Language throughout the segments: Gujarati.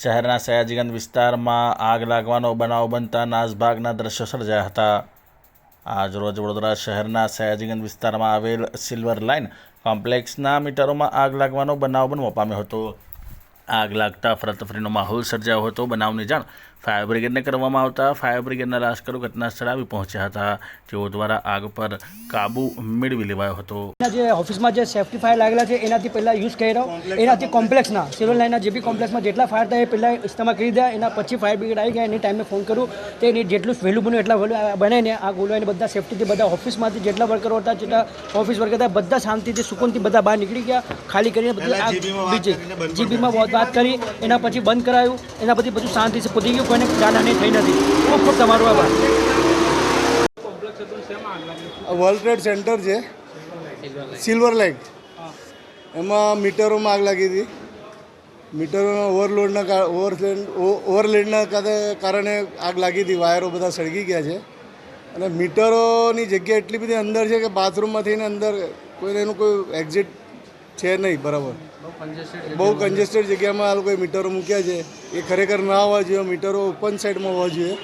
શહેરના સયાજીગંજ વિસ્તારમાં આગ લાગવાનો બનાવ બનતા નાસભાગના દ્રશ્યો સર્જાયા હતા. આજ રોજ વડોદરા શહેરના સયાજીગંજ વિસ્તારમાં આવેલ સિલ્વર લાઇન કોમ્પ્લેક્સના મીટરોમાં આગ લાગવાનો બનાવ બનવા પામ્યો હતો. આગ લાગતા ફરતફરીનો માહોલ સર્જાયો હતો. બનાવની જાણ ફાયર બ્રિગેડને કરવામાં આવતા ફાયર બ્રિગેડના લાશ્કરો ઘટના સ્થળે આવી પહોંચ્યા હતા. જેઓ દ્વારા આગ પર કાબુ મેળવી લેવાયો હતો. એના જે ઓફિસમાં જે સેફ્ટી ફાયર લાગેલા છે એનાથી પહેલાં યુઝ કર્યો. એનાથી કોમ્પ્લેક્સના સિવિલ લાઇનના જે બી કોમ્પ્લેક્સમાં જેટલા ફાયર થાય એ પહેલાં ઇસ્તેમાલ કરી દીધા. એના પછી ફાયર બ્રિગેડ આવી ગયા એની ટાઈમે ફોન કરું તો એની જેટલું વહેલું બન્યું એટલા વહેલું બનાવીને આ ગોલવાઈને બધા સેફ્ટીથી બધા ઓફિસમાંથી જેટલા વર્કરો હતા જેટલા ઓફિસ વર્કર હતા બધા શાંતિથી સુકૂનથી બધા બહાર નીકળી ગયા. ખાલી કરીને બધું બીજે જીબીમાં વાત વાત કરી એના પછી બંધ કરાયું. એના પછી બધું શાંતિથી પતી ગયું. કોઈને જાનહાની થઈ નથી. ખૂબ ખૂબ તમારો આભાર. વર્લ્ડ ટ્રેડ સેન્ટર છે. સિલ્વર લાઇટ એમાં મીટરોમાં આગ લાગી હતી. મીટરોના ઓવરલોડના ઓવરલોડ ઓવરલોડના કારણે આગ લાગી હતી. વાયરો બધા સળગી ગયા છે. અને મીટરોની જગ્યા એટલી બધી અંદર છે કે બાથરૂમમાં થઈને અંદર કોઈને એનું કોઈ એક્ઝિટ છે નહીં બરાબર. બહુ કન્જેસ્ટેડ જગ્યામાં આ લોકોએ મીટરો મૂક્યા છે. એ ખરેખર ના હોવા જોઈએ મીટરો ઓપન સાઈડમાં હોવા જોઈએ.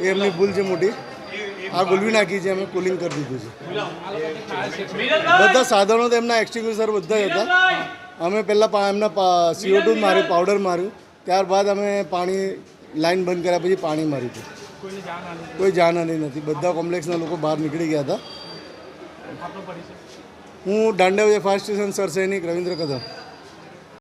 એ એમની ભૂલ છે મોટી. આ ગુલવી નાખી છે અમે કુલિંગ કરી દીધું છે. બધા સાધનો તો એમના એક્સટિંગ્યુશર બધા જ હતા. અમે પહેલાં એમના સીઓ ટુ માર્યું પાવડર માર્યું. ત્યારબાદ અમે પાણી લાઈન બંધ કર્યા પછી પાણી માર્યું હતું. કોઈ જાનહાની નથી. બધા કોમ્પ્લેક્સના લોકો બહાર નીકળી ગયા હતા. હું દાંડવજે ફાયર સ્ટેશન સર સૈનિક રવિન્દ્ર કદમ.